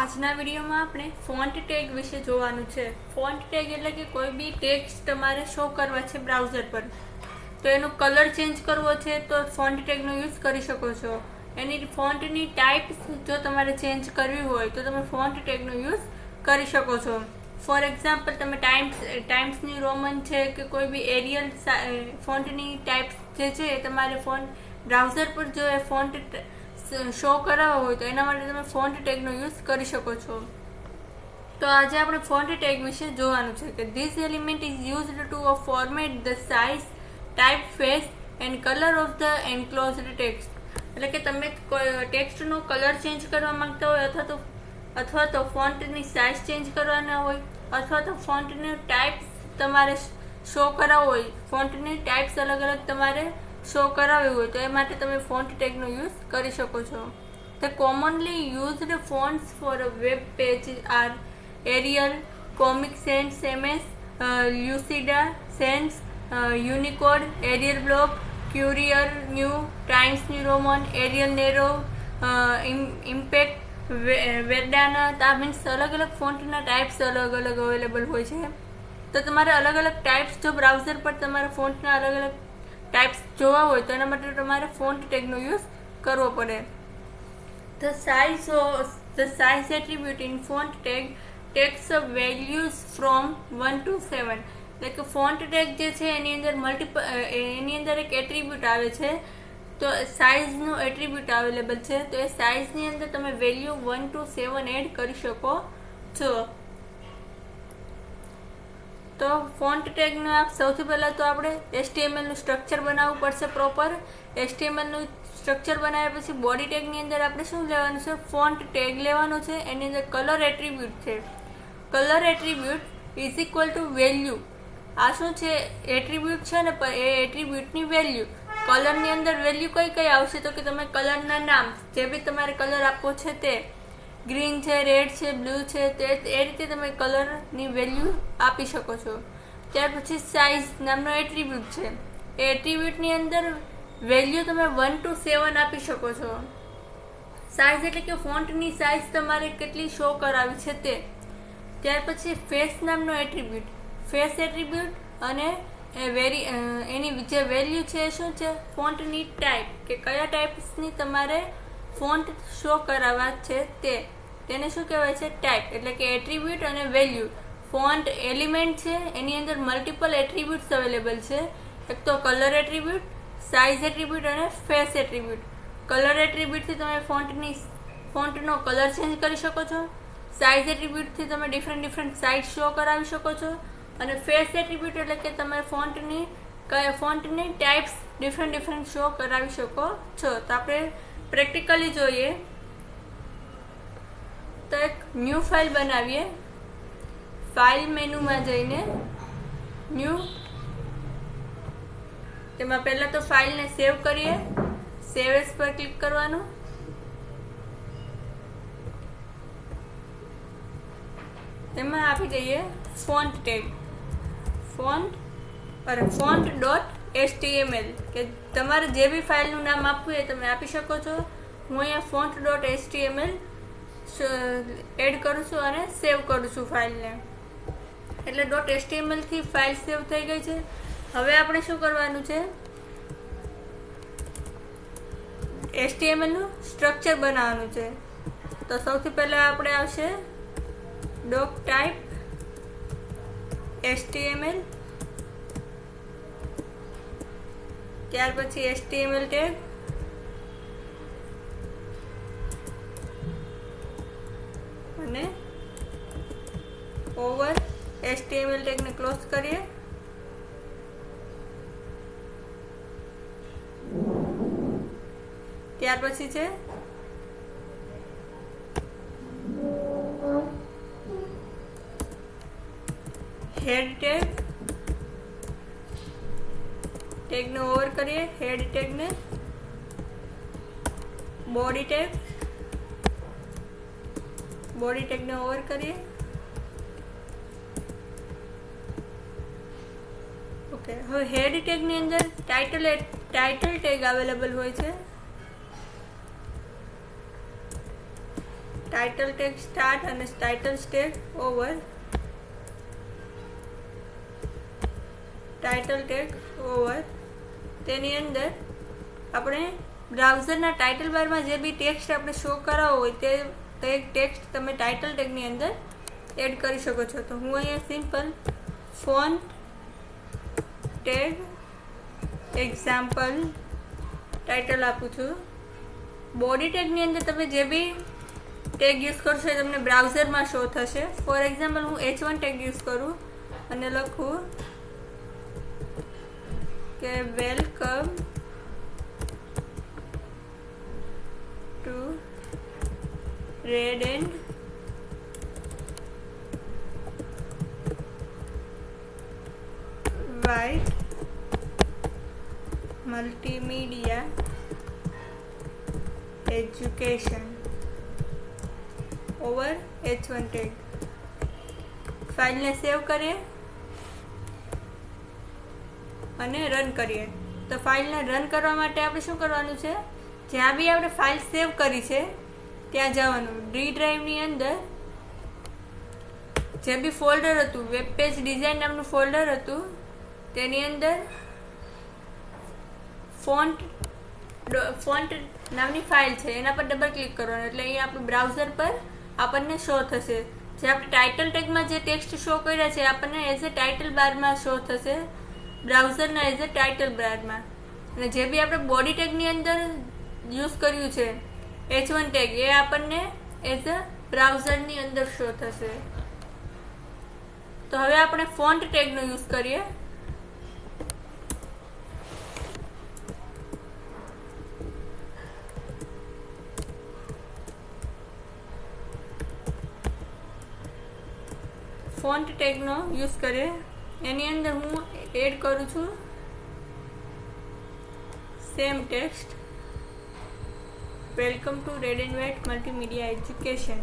આજના વિડીયોમાં આપણે ફોન્ટ ટેગ વિશે જોવાનું છે. ફોન્ટ ટેગ એટલે કે કોઈ બી ટેક્સ્ટ તમારે શો કરવા છે બ્રાઉઝર પર. તો એનો કલર ચેન્જ કરવો છે તો ફોન્ટ ટેગનો યુઝ કરી શકો છો. એની ફોન્ટની ટાઈપ જો તમારે ચેન્જ કરવી હોય તો તમે ફોન્ટ ટેગનો યુઝ કરી શકો છો. ફોર એક્ઝામ્પલ તમે ટાઈમ્સ ટાઈમ્સની રોમન છે કે કોઈ બી એરિયલ ફોન્ટની ટાઈપ જે છે એ તમારે ફોન્ટ બ્રાઉઝર પર જો એ ફોન્ટ શો કરાવવો હોય તો એના માટે તમે ફોન્ટ ટેગનો યુઝ કરી શકો છો. તો આજે આપણે ફોન્ટ ટેગ વિશે જોવાનું છે કે this element is used to format the size type face and colour of the enclosed text એટલે કે તમે ટેક્સ્ટનો કલર ચેન્જ કરવા માંગતા હોય અથવા તો અથવા તો ફોન્ટની સાઇઝ ચેન્જ કરવાના હોય, અથવા તો ફોન્ટની ટાઈપ તમારે શો કરાવવો હોય ફોન્ટની ટાઈપ્સ અલગ અલગ તમારે શો કરાવ્યું હોય તો એ માટે તમે ફોન્ટ ટેગનો યુઝ કરી શકો છો. The commonly used fonts for a web page are Arial Comic Sans MS Lucida Sans Unicode Arial Black Courier New Times New Roman Arial Narrow Impact Verdana આ મીન્સ અલગ અલગ ફોન્ટના ટાઈપ્સ અલગ અલગ available હોય છે. તો તમારે અલગ અલગ ટાઈપ્સ જો બ્રાઉઝર પર તમારા ફોન્ટના અલગ અલગ ટાઈપ્સ જોવા હોય, તો એના માટે તમારે ફોન્ટ ટેગનો યુઝ કરવો પડે. The size the size attribute in font tag takes values from one two seven એટલે કે ફોન્ટ ટેગ જે છે, એની અંદર મલ્ટીપલ એની અંદર એક એટ્રીબ્યુટ આવે છે. તો સાઇઝનું એટ્રીબ્યુટ અવેલેબલ છે. તો એ સાઇઝની અંદર તમે value one two seven add કરી શકો છો. તો ફોન્ટ ટેગનું આપ સૌથી પહેલાં તો આપણે એસટીએમએલનું સ્ટ્રક્ચર બનાવવું પડશે પ્રોપર એસટીએમએલનું સ્ટ્રક્ચર બનાવ્યા પછી બોડી ટેગની અંદર આપણે શું લેવાનું છે? ફોન્ટ ટેગ લેવાનો છે. એની અંદર કલર એટ્રીબ્યુટ છે. Colour attribute is equal to value આ શું છે? એટ્રીબ્યુટ છે ને એ એટ્રીબ્યુટની વેલ્યુ કલરની અંદર વેલ્યુ કઈ કઈ આવશે? તો કે તમે કલરના નામ, જે બી તમારે કલર આપવો છે તે. ગ્રીન છે, રેડ છે, બ્લુ છે, તે એ રીતે તમે કલરની વેલ્યુ આપી શકો છો. ત્યાર પછી સાઇઝ નામનો એટ્રીબ્યુટ છે. એ એટ્રીબ્યુટની અંદર વેલ્યુ તમે વન ટુ સેવન આપી શકો છો. સાઇઝ એટલે કે ફોન્ટની સાઇઝ તમારે કેટલી શો કરાવી છે તે. ત્યાર પછી ફેસ નામનો એટ્રીબ્યુટ ફેસ એટ્રીબ્યુટ અને એ વેરી એની જે વેલ્યુ છે શું છે? ફોન્ટની ટાઈપ કે કયા ટાઈપ્સની તમારે ફોન્ટ શો કરાવવા છે તે. તેને શું કહેવાય છે? ટાઈપ એટલે કે એટ્રીબ્યુટ અને વેલ્યુ ફોન્ટ એલિમેન્ટ છે, એની અંદર મલ્ટિપલ એટ્રીબ્યુટ્સ અવેલેબલ છે. એક તો કલર એટ્રીબ્યુટ સાઇઝ એટ્રીબ્યુટ અને ફેસ એટ્રીબ્યુટ કલર એટ્રીબ્યુટથી તમે ફોન્ટની ફોન્ટનો કલર ચેન્જ કરી શકો છો. સાઇઝ એટ્રીબ્યુટથી તમે ડિફરન્ટ ડિફરન્ટ સાઇઝ શો કરાવી શકો છો. અને ફેસ એટ્રીબ્યુટ એટલે કે તમે ફોન્ટની ફોન્ટની ટાઈપ્સ ડિફરન્ટ ડિફરન્ટ શો કરાવી શકો છો. તો આપણે પ્રેક્ટિકલી જોઈએ તો એક ન્યૂ ફાઇલ બનાવીએ ફાઇલ મેનુમાં જઈને ન્યૂ તેમાં પહેલાં તો ફાઇલને સેવ કરીએ. સેવ એસ પર ક્લિક કરવાનું. તેમાં આપી દઈએ ફોન્ટ ટેગ. ફોન્ટ અરે ફોન્ટ ડોટ એસટીએમએલ કે તમારે જે બી ફાઇલનું નામ આપવું એ તમે આપી શકો છો. હું અહીંયા ફોન્ટ ડોટ એસટીએમએલ એડ કરું છું અને સેવ કરું છું ફાઇલને એટલે ડોટ એસટીએમએલથી ફાઇલ સેવ થઈ ગઈ છે. હવે આપણે શું કરવાનું છે? એસટીએમએલનું સ્ટ્રક્ચર બનાવવાનું છે. તો સૌથી પહેલાં આપણે આવશે ડોક ટાઈપ એસટીએમએલ ત્યાર પછી એસટીએમએલ ટેગ ઓવર એચટીએમએલ ટેગને ક્લોઝ કરીએ. ત્યાર પછી છે. હેડ ટેગ ટેગને ઓવર કરીએ હેડ ટેગને બોડી ટેગ બોડી ટેગને ઓવર કરીએ. ઓકે હવે હેડ ટેગની અંદર ટાઇટલ ટાઇટલ ટેગ અવેલેબલ હોય છે. ટાઇટલ ટેગ સ્ટાર્ટ અને title tag over title tag over તેની અંદર આપણે બ્રાઉઝરના ટાઇટલ બારમાં જે બી ટેક્સ્ટ આપણે શો કરાવવો હોય તે તે ટેક્સ્ટ તમે ટાઇટલ ટેગની અંદર એડ કરી શકો છો. તો હું અહીંયા simple font tag example title આપું છું. બોડી ટેગની અંદર તમે જે બી ટેગ યુઝ કરશો એ તમને બ્રાઉઝરમાં શો થશે. ફોર એક્ઝામ્પલ હું એચ વન ટેગ યુઝ કરું અને લખું કે welcome to red and white multimedia education over h1 tag ફાઇલને સેવ કરીએ અને રન કરીએ. તો ફાઇલને રન કરવા માટે આપણે શું કરવાનું છે? જ્યાં બી આપણે ફાઇલ સેવ કરી છે, ત્યાં જવાનું. ડી ડ્રાઈવની અંદર જે બી ફોલ્ડર હતું વેબ પેજ ડિઝાઇન નામનું ફોલ્ડર હતું તેની અંદર ફોન્ટ ફોન્ટ નામની ફાઇલ છે, એના પર ડબલ ક્લિક કરવાનું. એટલે અહીંયા આપણું બ્રાઉઝર પર આપણને શો થશે. જે આપણે ટાઇટલ ટેગમાં જે ટેક્સ્ટ શો કર્યા છે આપણને એઝ અ ટાઇટલ બારમાં શો થશે. બ્રાઉઝરના એઝ અ ટાઇટલ બારમાં અને જે બી આપણે બોડી ટેગની અંદર યુઝ કર્યું છે એચ વન ટેગ એ આપણને એઝ અ બ્રાઉઝરની અંદર શો થશે. તો હવે આપણે ફોન્ટ ટેગનો યુઝ કરીએ. ફોન્ટ ટેગનો યુઝ કરે. એની અંદર હું એડ કરું છું. Same text welcome to red and white multimedia education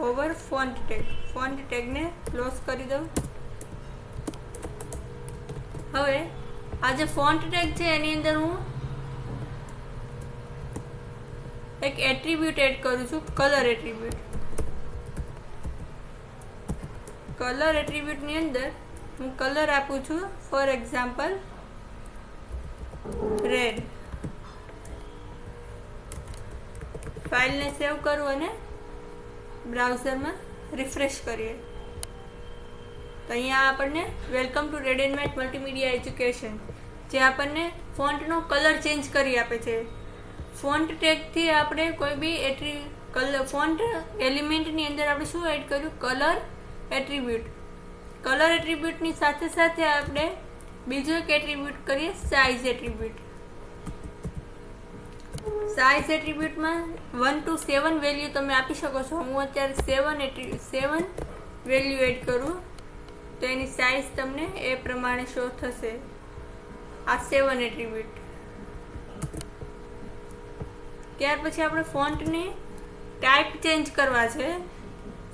over font tag font ટેગને close કરી દઉં. હવે, આ જે ફોન્ટ ટેગ છે, એની અંદર હું એક એટ્રીબ્યુટ એડ કરું છું. કલર એટ્રીબ્યુટ કલર એટ્રીબ્યુટની અંદર હું કલર આપું છું ફોર એક્ઝામ્પલ રેડ ફાઇલને સેવ કરું અને બ્રાઉઝરમાં રિફ્રેશ કરીએ. તો અહીંયા આપણને welcome to red and met multimedia education જે આપણને ફોન્ટનો કલર ચેન્જ કરી આપે છે. ફોન્ટ ટેગથી આપણે કોઈ બી એટ્રી કલર ફોન્ટ એલિમેન્ટની અંદર આપણે શું એડ કર્યું? કલર એટ્રીબ્યુટ કલર એટ્રીબ્યુટની સાથે સાથે આપણે બીજો એક એટ્રીબ્યુટ કરીએ સાઇઝ એટ્રીબ્યુટ સાઇઝ એટ્રીબ્યુટમાં વન ટુ સેવન વેલ્યુ તમે આપી શકો છો. હું અત્યારે સેવન એટ્રી સેવન વેલ્યુ એડ કરું. તો એની સાઇઝ તમને એ પ્રમાણે શો થશે. આ સેવન એટ્રીબ્યુટ ત્યાર પછી આપણે ફોન્ટની ટાઈપ ચેન્જ કરવા છે.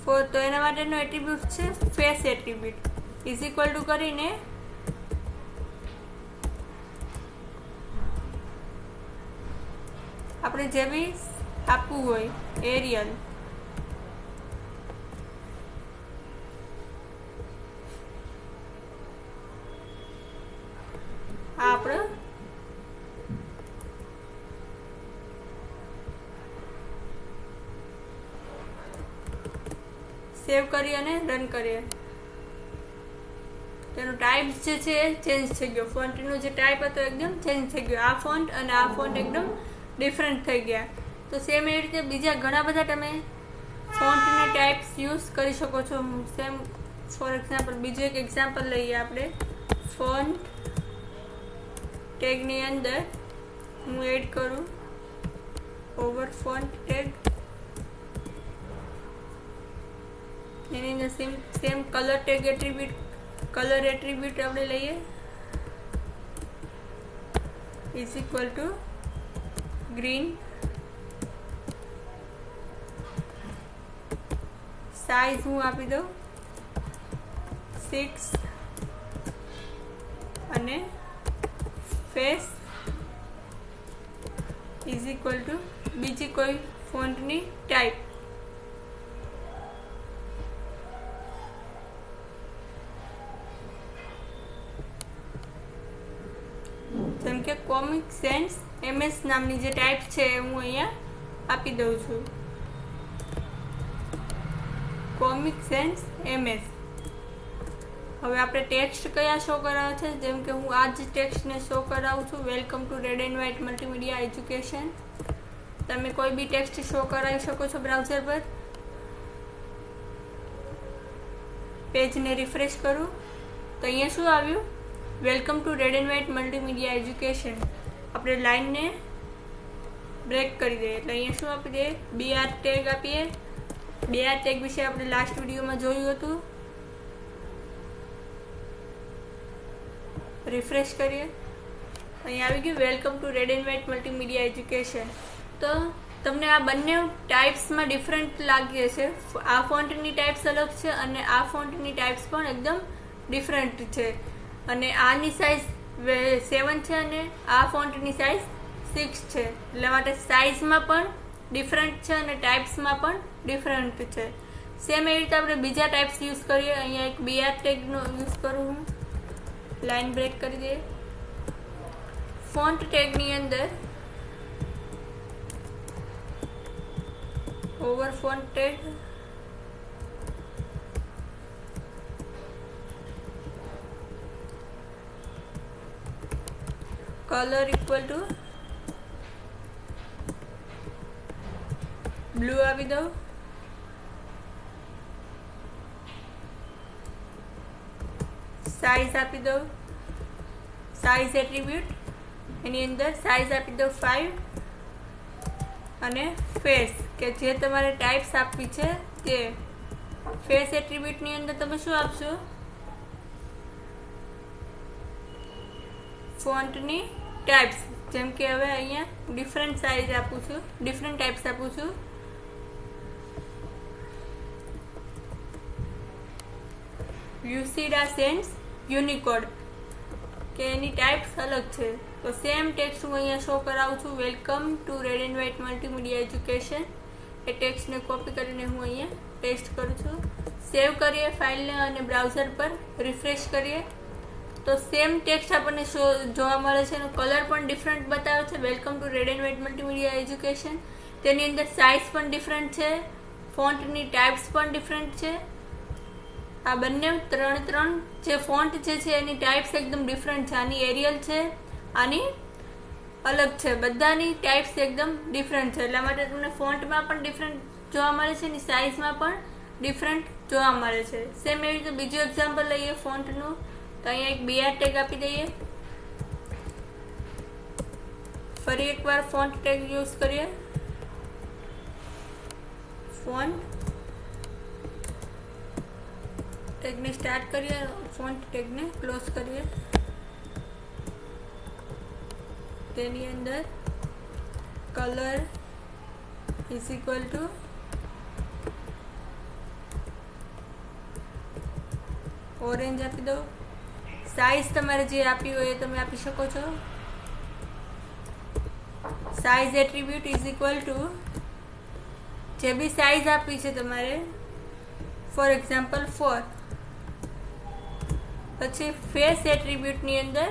તો એના માટેનો એટ્રીબ્યુટ છે face attribute is equal to કરીને આપણે જે બી આપવું હોય એરિયલ આ આપણો સેવ કરી અને રન કરીએ તેનો ટાઈપ જે છે ચેન્જ થઈ ગયો. ફોન્ટનો જે ટાઈપ હતો એકદમ ચેન્જ થઈ ગયો. આ ફોન્ટ અને આ ફોન્ટ એકદમ ડિફરન્ટ થઈ ગયા. તો સેમ એવી રીતે બીજા ઘણા બધા તમે ફોન્ટને ટાઈપ્સ યુઝ કરી શકો છો. સેમ ફોર એક્ઝામ્પલ બીજું એક એક્ઝામ્પલ લઈએ આપણે. ફોન્ટ ટેગની અંદર હું એડ કરું. ઓવર ફોન્ટ ટેગ એની અંદર same same colour tag attribute colour attribute આપણે લઈએ. Is equal to green size હું આપી દઉં. સિક્સ અને ફેસ ઇઝ ઇક્વલ ટુ બીજી કોઈ ફોન્ટની ટાઈપ જેમ કે કોમિક સેન્સ એમએસ નામની જે ટાઈપ છે એ હું અહીંયા આપી દઉં છું. કોમિક સેન્સ એમએસ હવે આપણે ટેક્સ્ટ કયા શો કરાવે છે? જેમ કે હું આ જ ટેક્સ્ટને શો કરાવું છું. Welcome to red and white multimedia education તમે કોઈ બી ટેક્સ્ટ શો કરાવી શકો છો બ્રાઉઝર પર. પેજને રિફ્રેશ કરું. તો અહીંયા શું આવ્યું? Welcome to red and white multimedia education. આપણે લાઈનને બ્રેક કરી દઈએ. એટલે અહીંયા શું આપી દઈએ? બી આર ટેગ આપીએ. બે આર ટેગ વિશે આપણે લાસ્ટ વિડીયોમાં જોયું હતું. રિફ્રેશ કરીએ. અહીં આવી ગયું. Welcome to red and white multimedia education. તો તમને આ બંને ટાઈપ્સમાં ડિફરન્ટ લાગી છે આ ફોન્ટની ટાઈપ્સ અલગ છે અને આ ફોન્ટની ટાઈપ્સ પણ એકદમ ડિફરન્ટ છે. અને આની સાઇઝ સેવન છે અને આ ફોન્ટની સાઇઝ સિક્સ છે. એટલે માટે સાઇઝમાં પણ ડિફરન્ટ છે અને ટાઈપ્સમાં પણ ડિફરન્ટ છે. સેમ એવી રીતે આપણે બીજા ટાઈપ્સ યુઝ કરીએ. અહીંયા એક બીઆર ટેગનો યુઝ કરું હું. લાઈન બ્રેક કરી દઈએ. ફોન્ટ ટેગની અંદર over font tag colour equal to blue આપી દઉં. સાઈઝ આપી દઉં. સાઈઝ એટ્રીબ્યુટ એની અંદર સાઇઝ આપી દઉં ફાઈવ અને ફેસ કે જે તમારે ટાઈપ્સ આપવી છે તે. ફેસ એટ્રીબ્યુટની અંદર તમે શું આપશો? ફોન્ટની ટાઈપ્સ જેમ કે હવે અહીંયા ડિફરન્ટ સાઇઝ આપું છું. ડિફરન્ટ ટાઈપ્સ આપું છું. યુસીડા સેન્સ યુનિકોડ કે એની ટાઈપ્સ અલગ છે. તો સેમ ટેક્સ્ટ હું અહીંયા શો કરાવું છું. Welcome to red and white multimedia education એ ટેક્સ્ટને કોપી કરીને હું અહીંયા પેસ્ટ કરું છું. સેવ કરીએ ફાઇલને અને બ્રાઉઝર પર. રિફ્રેશ કરીએ. તો સેમ ટેક્સ્ટ આપણને શો, જોવા મળે છે એનો કલર પણ ડિફરન્ટ બતાવે છે. Welcome to red and white multimedia education તેની અંદર સાઇઝ પણ ડિફરન્ટ છે. ફોન્ટની ટાઈપ્સ પણ ડિફરન્ટ છે. આ બંને ત્રણ ત્રણ જે ફોન્ટ જે છે એની ટાઈપ્સ એકદમ ડિફરન્ટ છે. આની એરિયલ છે, આની અલગ છે. બધાની ટાઈપ્સ એકદમ ડિફરન્ટ છે. એટલા માટે તમને ફોન્ટમાં પણ ડિફરન્ટ જોવા મળે છે એની સાઇઝમાં પણ ડિફરન્ટ જોવા મળે છે. સેમ એવી રીતે બીજું એક્ઝામ્પલ લઈએ ફોન્ટનું તો અહીંયા એક બીઆર ટેગ આપી દઈએ. ફરી એકવાર ફોન્ટ ટેગ યુઝ કરીએ. ફોન્ટ ટેગને સ્ટાર્ટ કરીએ ફોન્ટ ટેગને ક્લોઝ કરીએ. તેની અંદર colour is equal to orange આપી દો સાઈઝ તમારે જે આપી હોય એ તમે આપી શકો છો. Size attribute is equal to જે બી સાઈઝ આપી છે તમારે ફોર એક્ઝામ્પલ ફોર પછી ફેસ એટ્રીબ્યુટની અંદર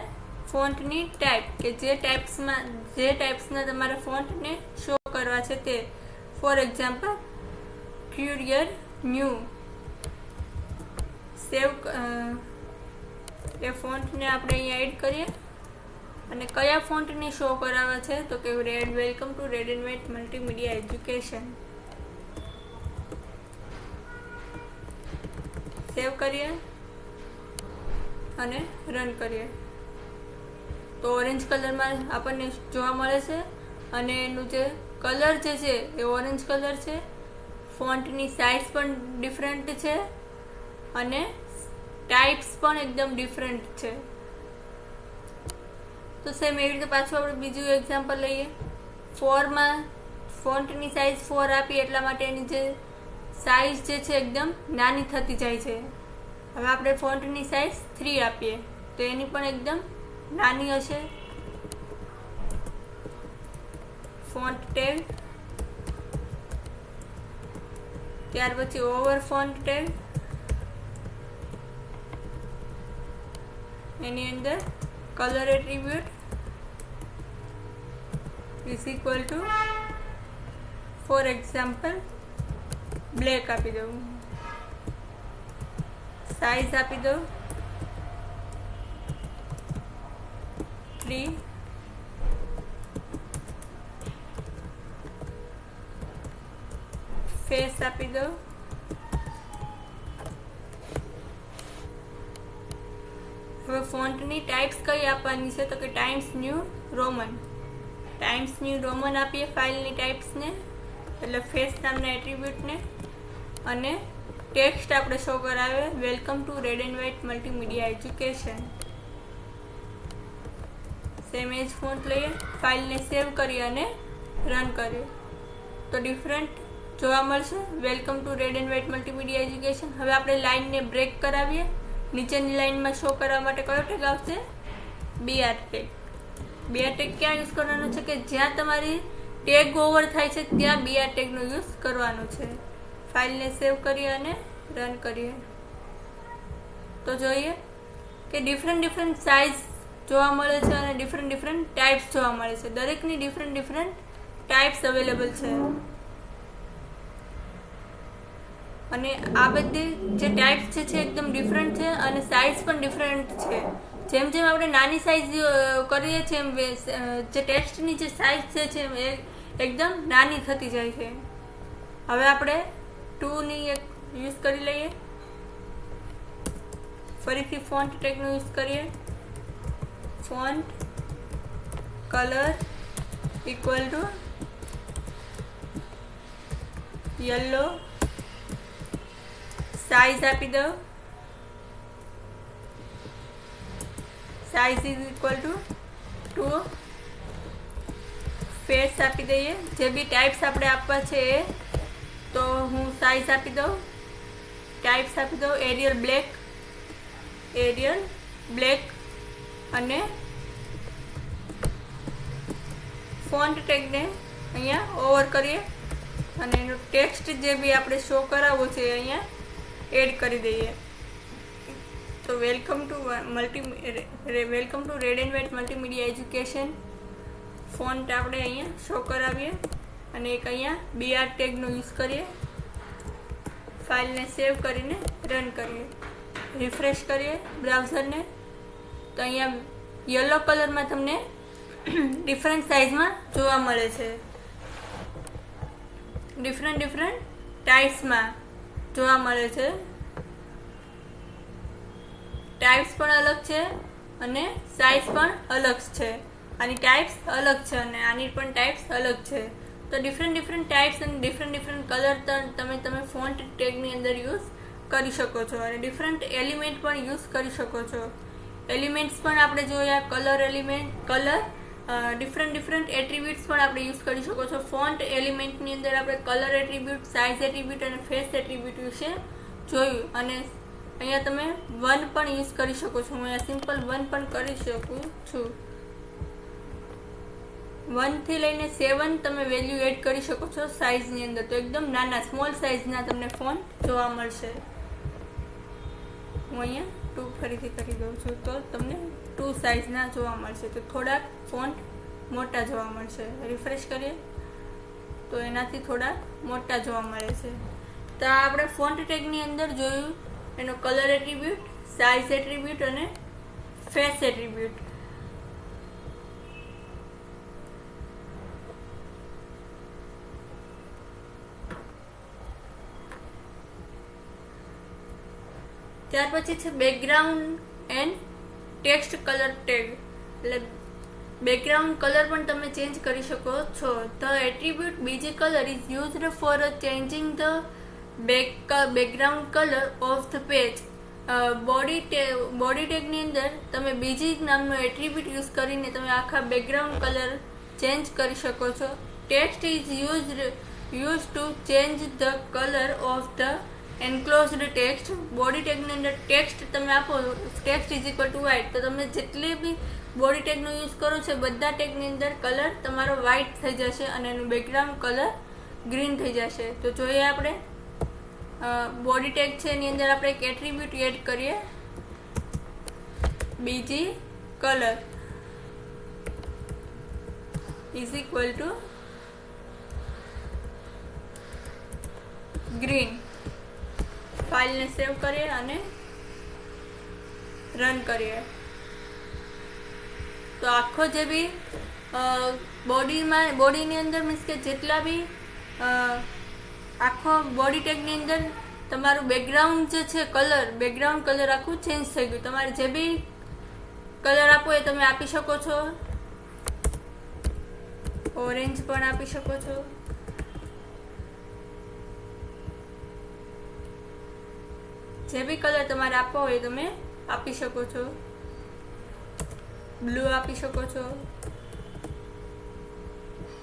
ફોન્ટની ટાઈપ કે જે ટાઈપ્સમાં જે ટાઈપ્સના તમારે ફોન્ટને શો કરવા છે તે. For example Courier New save એ ફોન્ટને આપણે અહીંયા એડ કરીએ. અને કયા ફોન્ટને શો કરાવે છે? તો કે red welcome to red and white multimedia education save કરીએ અને રન કરીએ. તો ઓરેન્જ કલરમાં આપણને જોવા મળે છે અને એનું જે કલર જે છે એ ઓરેન્જ કલર છે. ફોન્ટની સાઇઝ પણ ડિફરન્ટ છે અને ટાઈપ્સ પણ એકદમ ડિફરન્ટ છે. તો સેમ એવી રીતે પાછું આપણે બીજું એક્ઝામ્પલ લઈએ. ફોરમાં ફોન્ટની સાઇઝ ફોર આપી એટલા માટે એની જે સાઇઝ જે છે એકદમ નાની થતી જાય છે. હવે આપણે ફોન્ટની સાઇઝ થ્રી આપીએ. તો એની પણ એકદમ નાની હશે. ફોન્ટ ટેગ ત્યાર પછી ઓવર ફોન્ટ ટેગ એની અંદર colour attribute is equal to for example black આપી દઉં. સાઇઝ આપી દઉં. થ્રી ફેસ આપી દો ફોન્ટની ટાઈપ્સ કઈ આપવાની છે? તો કે Times New Roman. Times New Roman આપીએ ફાઇલની ટાઈપ્સને એટલે ફેસ નામના એટ્રીબ્યુટને અને ટેક્સ્ટ આપણે શો કરાવે. Welcome to red and white multimedia education same age font લઈએ. ફાઇલને સેવ કરી અને રન કરીએ. તો ડિફરન્ટ જોવા મળશે. Welcome to red and white multimedia education હવે આપણે લાઇનને બ્રેક કરાવીએ. નીચેની લાઇનમાં શો કરવા માટે કયો ટેગ આવશે? બીઆર ટેગ બીઆર ટેગ ક્યાં યુઝ કરવાનો છે કે જ્યાં તમારી ટેગ ઓવર થાય છે, ત્યાં બીઆર ટેગનો યુઝ કરવાનો છે. ફાઇલને સેવ કરીએ અને રન કરીએ. તો જોઈએ કે ડિફરન્ટ ડિફરન્ટ સાઇઝ જોવા મળે છે અને ડિફરન્ટ ડિફરન્ટ ટાઈપ્સ જોવા મળે છે. દરેકની ડિફરન્ટ ડિફરન્ટ ટાઈપ્સ અવેલેબલ છે. અને આ બધી જે ટાઈપ્સ છે છે એકદમ ડિફરન્ટ છે અને સાઇઝ પણ ડિફરન્ટ છે. જેમ જેમ આપણે નાની સાઇઝ કરીએ છીએ, એમ જે ટેક્સ્ટની જે સાઇઝ છે એ એકદમ નાની થતી જાય છે. હવે આપણે ટુની એક યુઝ કરી લઈએ. ફરીથી ફોન્ટ ટેગનો યુઝ કરીએ. Font colour equal to yellow size આપી દો size is equal to two face આપી દઈએ. જે બી ટાઈપ્સ આપણે આપવા છે એ, તો હું સાઈઝ આપી દઉં. ટાઈપ્સ આપી દઉં. એરિયલ બ્લેક એરિયલ બ્લેક અને ફોન્ટ ટેગને અહીંયા ઓવર કરીએ. અને એનો ટેક્સ્ટ જે બી આપણે શો કરાવવો છે અહીંયા એડ કરી દઈએ. તો welcome to multi welcome to red and white multimedia education font આપણે અહીંયા શો કરાવીએ અને એક અહીંયા બીઆર ટેગનો યુઝ કરીએ. ફાઇલને સેવ કરીને રન કરીએ. રિફ્રેશ કરીએ બ્રાઉઝરને તો અહીંયા યલો કલરમાં તમને ડિફરન્ટ સાઇઝમાં જોવા મળે છે. ડિફરન્ટ ડિફરન્ટ ટાઈપ્સમાં જોવા મળે છે. ટાઈપ્સ પણ અલગ છે અને સાઇઝ પણ અલગ છે. આની ટાઈપ્સ અલગ છે અને આની પણ ટાઈપ્સ અલગ છે. તો ડિફરન્ટ ડિફરન્ટ ટાઈપ્સ અને ડિફરન્ટ ડિફરન્ટ કલર તમે તમે ફોન્ટ ટેગની અંદર યુઝ કરી શકો છો અને ડિફરન્ટ એલિમેન્ટ પણ યુઝ કરી શકો છો. એલિમેન્ટ્સ પણ આપણે જોયા colour element colour different different attributes પણ આપણે યુઝ કરી શકો છો. ફોન્ટ એલિમેન્ટની અંદર આપણે કલર એટ્રીબ્યુટ સાઇઝ એટ્રીબ્યુટ અને ફેસ એટ્રીબ્યુટ વિશે જોયું. અને અહીંયા તમે વન પણ યુઝ કરી શકો છો. હું અહીંયા સિમ્પલ વન પણ કરી શકું છું. વનથી લઈને સેવન તમે વેલ્યુ એડ કરી શકો છો સાઇઝની અંદર. તો એકદમ નાના સ્મોલ સાઇઝના તમને ફોન જોવા મળશે. હું અહીંયા ટુ ફરીથી કરી દઉં છું. તો તમને ટુ સાઇઝના જોવા મળશે. તો થોડાક ફોન્ટ મોટા જોવા મળશે. રિફ્રેશ કરીએ. તો એનાથી થોડાક મોટા જોવા મળે છે. તો આપણે ફોન્ટ ટેગની અંદર જોયું. એનો કલર એટ્રીબ્યુટ સાઇઝ એટ્રીબ્યુટ અને ફેસ એટ્રીબ્યુટ ત્યાર પછી છે background and text colour tag, એટલે બેકગ્રાઉન્ડ કલર પણ તમે ચેન્જ કરી શકો છો. The attribute BG colour is used for changing the back background colour of the page body body ટેગની અંદર તમે બીજી નામનો એટ્રીબ્યુટ યુઝ કરીને તમે આખા બેકગ્રાઉન્ડ કલર ચેન્જ કરી શકો છો. Text is use use to change the colour of the enclosed text body ટેગની અંદર ટેક્સ્ટ તમે આપો text is equal to white તો તમે જેટલી બી બોડી ટેગનો યુઝ કરો છો, બધા ટેગની અંદર કલર તમારો વ્હાઇટ થઈ જશે અને એનું બેકગ્રાઉન્ડ કલર ગ્રીન થઈ જશે. તો જોઈએ આપણે બોડી ટેગ છે, એની અંદર આપણે એક એટ્રીબ્યુટ એડ કરીએ. BG colour is equal to green ફાઇલને સેવ કરીએ અને રન કરીએ. તો આખો જે બી બોડીમાં બોડીની અંદર મીન્સ કે જેટલા બી આખો બોડી ટેગની અંદર તમારું બેકગ્રાઉન્ડ જે છે કલર બેકગ્રાઉન્ડ કલર આખું ચેન્જ થઈ ગયું. તમારે જે બી કલર આપો એ તમે આપી શકો છો. ઓરેન્જ પણ આપી શકો છો. જે બી કલર તમારે આપવો હોય તમે આપી શકો છો. બ્લુ આપી શકો છો.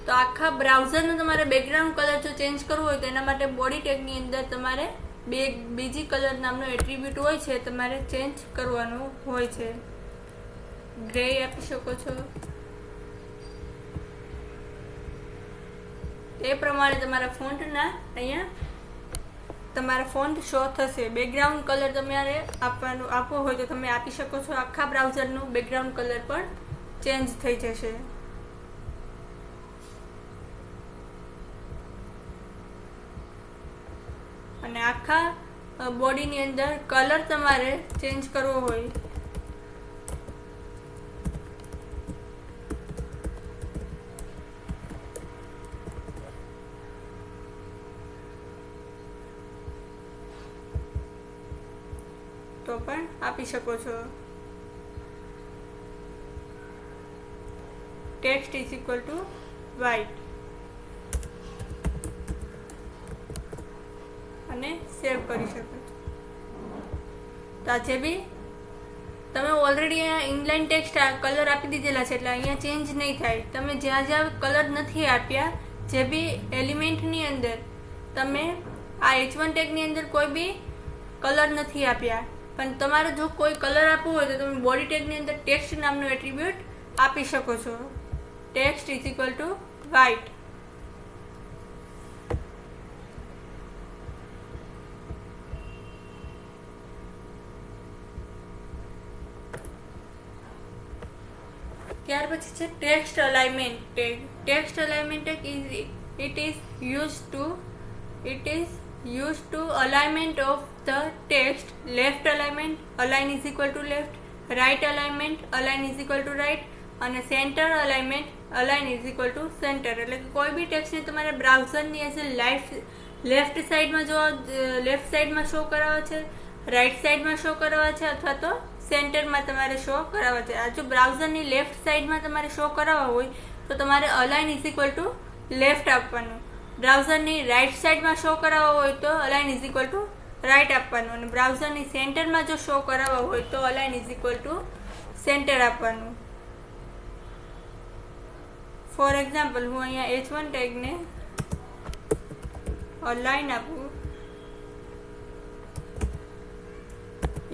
તો આખા બ્રાઉઝરનો તમારે બેકગ્રાઉન્ડ કલર જો ચેન્જ કરવો હોય તો એના માટે બોડી ટેગની અંદર તમારે બે બીજી કલર નામનો એટ્રીબ્યુટ હોય છે તમારે ચેન્જ કરવાનું હોય છે. ગ્રે આપી શકો છો. એ પ્રમાણે તમારા ફોન્ટના અહીંયા તમારા ફોન્ટ શો થશે. બેકગ્રાઉન્ડ કલર તમારે આપવાનું આપવો હોય તો તમે આપી શકો છો. આખા બ્રાઉઝરનું બેકગ્રાઉન્ડ કલર પણ ચેન્જ થઈ જશે. અને આખા બોડીની અંદર કલર તમારે ચેન્જ કરવો હોય તો પણ આપી શકો છો. Text is equal to white અને સેવ કરી શકો છો. તો આજે બી તમે ઓલરેડી અહીંયા ઇનલાઇન ટેક્સ્ટ કલર આપી દીધેલા છે, એટલે અહીંયા ચેન્જ નહીં થાય. તમે જ્યાં જ્યાં કલર નથી આપ્યા, જે બી એલિમેન્ટની અંદર, તમે આ એચ વન ટેગની અંદર કોઈ બી કલર નથી આપ્યા. પણ તમારે જો કોઈ કલર આપવો હોય તો તમે બોડી ટેગની અંદર ટેક્સ્ટ નામનું એટ્રીબ્યુટ આપી શકો છો. Text is equal to white ત્યાર પછી છે text alignment tag text alignment tag is it is use to it is use to alignment of the text. Left alignment align is equal to left. Right alignment, align is equal to right અને centre alignment, align is equal to centre. એટલે કે કોઈ બી ટેક્સ્ટને તમારે બ્રાઉઝરની એ life left સાઈડમાં જો left સાઈડમાં show કરાવવા છે રાઈટ સાઈડમાં શો કરાવવા છે, અથવા તો સેન્ટરમાં તમારે શો કરાવવા છે. આ જો બ્રાઉઝરની લેફ્ટ સાઈડમાં તમારે શો કરાવવા હોય, તો તમારે align is equal to left આપવાનું. બ્રાઉઝરની રાઈટ સાઈડમાં શો કરાવવા હોય તો align is equal to right આપવાનું. અને બ્રાઉઝરની સેન્ટરમાં જો શો કરાવવા હોય તો align is equal to centre આપવાનું. ફોર એક્ઝામ્પલ હું અહીંયા એચ વન ટેગને અલાઇન આપું.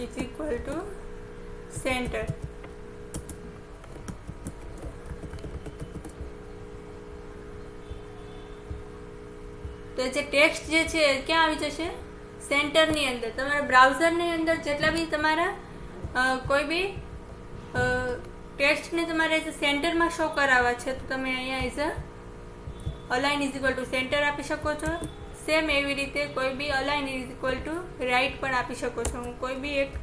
ઇઝ ઇક્વલ ટુ સેન્ટર તો જે ટેક્સ્ટ જે છે ક્યાં આવી જશે? સેન્ટરની અંદર. તમારા બ્રાઉઝરની અંદર જેટલા બી તમારા કોઈ બી ટેક્સ્ટને તમારે સેન્ટરમાં શો કરાવવા છે, તો તમે અહીંયા as a align is equal to centre આપી શકો છો. સેમ એવી રીતે કોઈ બી align is equal to right પણ આપી શકો છો. હું કોઈ બી એક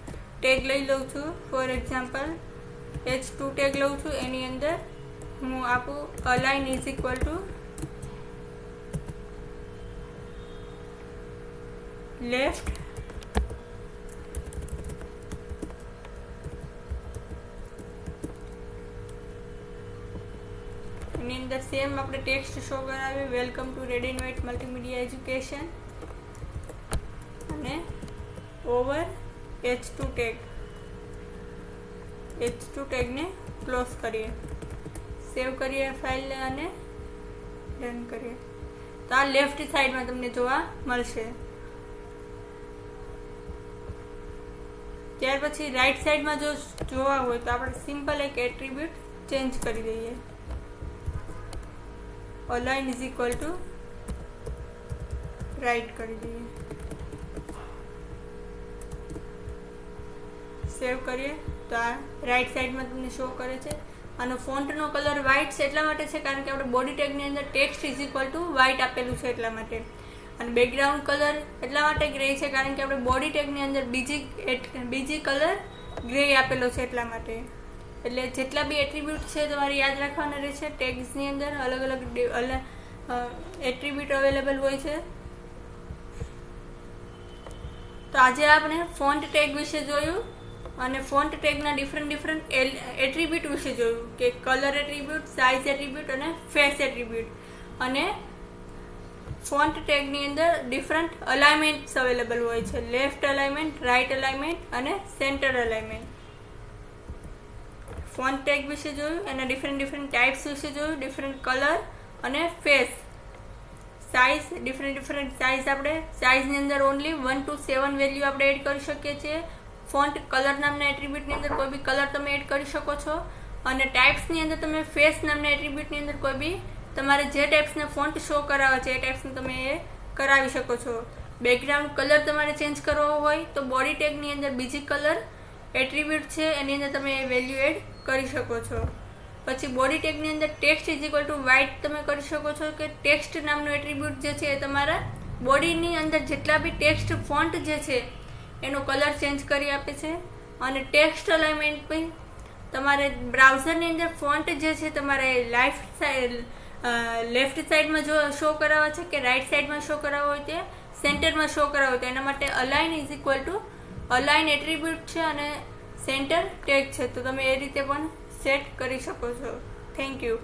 ટેગ લઈ લઉં છું. For example H two tag લઉં છું. એની અંદર હું આપું align is equal to left એની અંદર સેમ આપણે ટેક્સ્ટ શો કરાવીએ welcome to red and white multimedia education અને over H two tag H two ટેગને close કરીએ. સેવ કરીએ ફાઇલ અને રન કરીએ. તો આ લેફ્ટ સાઈડમાં તમને જોવા મળશે. ત્યાર પછી રાઈટ સાઈડમાં જો જોવા હોય તો આપણે સિમ્પલ એક એટ્રીબ્યુટ ચેન્જ કરી દઈએ. Align is equal to right કરી દઈએ. સેવ કરીએ. તો આ રાઈટ સાઈડમાં તમને શો કરે છે. આનો ફોન્ટનો કલર વ્હાઇટ છે એટલા માટે છે કારણ કે આપણે બોડી ટેગની અંદર text is equal to white આપેલું છે એટલા માટે. અને બેકગ્રાઉન્ડ કલર એટલા માટે ગ્રે છે, કારણ કે આપણે બોડી ટેગની અંદર બીજી બીજી કલર ગ્રે આપેલો છે એટલા માટે. એટલે જેટલા બી એટ્રીબ્યુટ છે તમારે યાદ રાખવાના રહેશે. ટેગ્સની અંદર અલગ અલગ એટ્રીબ્યુટ અવેલેબલ હોય છે. તો આજે આપણે ફોન્ટ ટેગ વિશે જોયું અને ફોન્ટ ટેગના ડિફરન્ટ ડિફરન્ટ એટ્રીબ્યુટ વિશે જોયું કે કલર એટ્રીબ્યુટ સાઇઝ એટ્રીબ્યુટ અને ફેસ એટ્રીબ્યુટ અને ફોન્ટ ટેગની અંદર ડિફરન્ટ અલાઇમેન્ટ્સ અવેલેબલ હોય છે. લેફ્ટ અલાઇમેન્ટ રાઇટ અલાઇમેન્ટ અને સેન્ટર અલાઇમેન્ટ ફોન્ટ ટેગ વિશે જોયું, એના ડિફરન્ટ ડિફરન્ટ ટાઈપ્સ વિશે જોયું, ડિફરન્ટ કલર અને face. Size, different different size આપણે, સાઇઝની અંદર only one two seven value આપણે એડ કરી શકીએ છીએ. ફોન્ટ કલર નામના એટ્રીબ્યુટની અંદર કોઈ બી કલર તમે એડ કરી શકો છો. અને ટાઈપ્સની અંદર તમે ફેસ નામના એટ્રીબ્યુટની અંદર કોઈ બી તમારે જે ટાઈપ્સના ફોન્ટ શો કરાવવા છે એ ટાઈપ્સનું તમે એ કરાવી શકો છો. બેકગ્રાઉન્ડ કલર તમારે ચેન્જ કરવો હોય તો બોડી ટેગની અંદર બીજી કલર એટ્રીબ્યુટ છે, એની અંદર તમે એ વેલ્યુ એડ કરી શકો છો. પછી બોડી ટેગની અંદર text is equal to white તમે કરી શકો છો કે ટેક્સ્ટ નામનું એટ્રીબ્યુટ જે છે એ તમારા બોડીની અંદર જેટલા બી ટેક્સ્ટ ફોન્ટ જે છે એનો કલર ચેન્જ કરી આપે છે. અને ટેક્સ્ટ અલાઇનમેન્ટ બી તમારે બ્રાઉઝરની અંદર ફોન્ટ જે છે તમારે લાઈફ લેફ્ટ સાઈડમાં જો શો કરાવવા છે કે રાઈટ સાઈડમાં શો કરાવવો હોય તે સેન્ટરમાં શો કરાવવો હોય તો એના માટે align is equal to align attribute છે અને સેન્ટર ટેગ છે. તો તમે એ રીતે પણ સેટ કરી શકો છો. Thank you